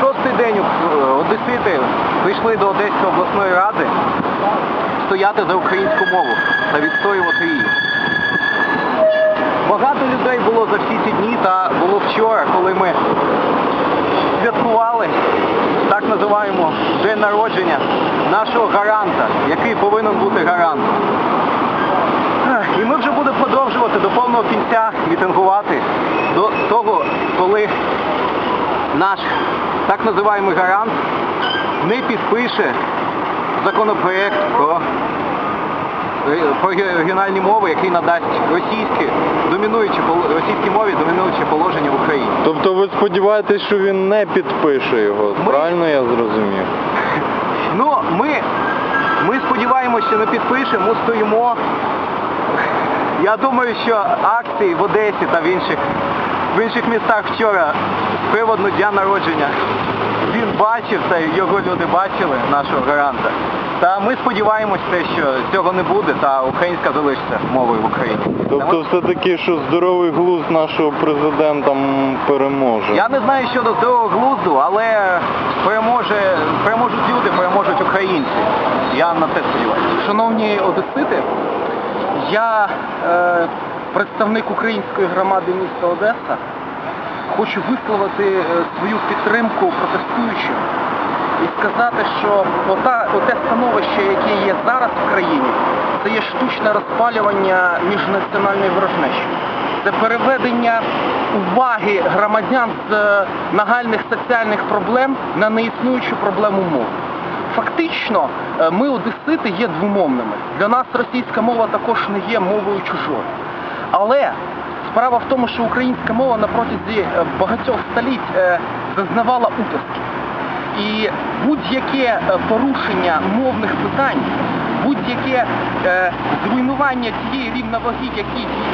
шостий день е, одесити прийшли до Одеської обласної ради стояти за українську мову та відстоювати її. Багато людей було за всі ці дні та було вчора, коли ми святкували так називаємо день народження нашого гаранта, який повинен бути гарантом. І ми вже будемо продовжувати до повного кінця мітингувати до того, коли наш так називаємо гарант не підпише законопроект про, про регіональні мови, який надасть російські домінуючі російській мові домінуюче положення в Україні. Тобто ви сподіваєтесь, що він не підпише його, Ми- правильно я зрозумів? Ну, ми, ми сподіваємося, що не підпишемо, ми стоїмо. Я думаю, що акції в Одесі та в інших, в інших містах вчора з приводу дня народження він бачив це, його люди бачили, нашого гаранта. Та ми сподіваємося, те, що цього не буде, та українська залишиться мовою в Україні. Тобто все-таки, що здоровий глузд нашого президента переможе. Я не знаю щодо здорового глузду, але переможе, переможуть люди, переможуть українці. Я на це сподіваюся. Шановні одесити, я е, представник української громади міста Одеса. Хочу висловити е, свою підтримку протестуючим і сказати, що ота, оте становище, яке є зараз в країні, це є штучне розпалювання міжнаціональної ворожнечі. Це переведення уваги громадян з е, нагальних соціальних проблем на неіснуючу проблему мови. Фактично, е, ми одесити є двомовними. Для нас російська мова також не є мовою чужою. Але справа в тому, що українська мова на протязі е, багатьох століть е, зазнавала утисків. І будь-яке е, порушення мовних питань, будь-яке зруйнування тієї рівноваги,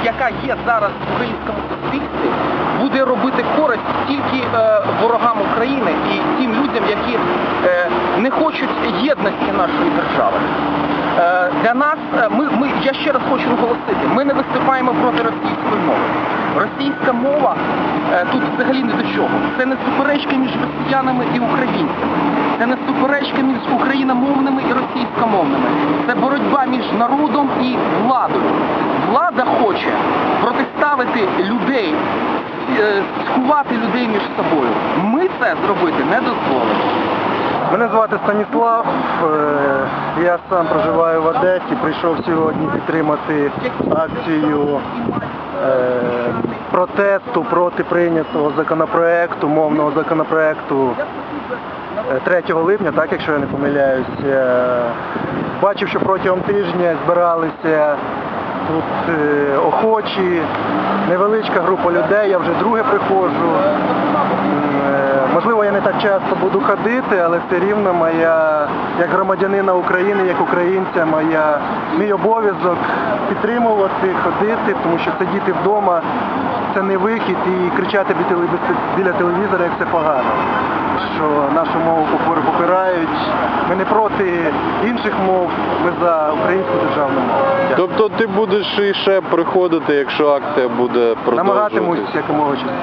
яка є зараз в українському суспільстві, буде робити користь тільки ворогам України і тим людям, які не хочуть єдності нашої держави. Для нас ми я ще раз хочу наголосити, ми не виступаємо проти російської мови. Російська мова е, тут взагалі не до чого. Це не суперечка між росіянами і українцями. Це не суперечка між україномовними і російськомовними. Це боротьба між народом і владою. Влада хоче протиставити людей, е, сховати людей між собою. Ми це зробити не дозволимо. Мене звати Станіслав, е, я сам проживаю в Одесі, прийшов сьогодні підтримати акцію е, протесту проти прийнятого законопроекту, мовного законопроекту е, 3 липня, так якщо я не помиляюсь. Е, Бачив, що протягом тижня збиралися тут е, охочі, невеличка група людей, я вже друге приходжу. Можливо, я не так часто буду ходити, але все рівно моя, як громадянина України, як українця, моя, мій обов'язок підтримувати, ходити, тому що сидіти вдома це не вихід і кричати біля телевізора, як це погано. Що нашу мову попирають. Ми не проти інших мов, ми за українську державну мову. Тобто ти будеш і ще приходити, якщо акція буде продовжуватись? Намагатимусь якомога частіше.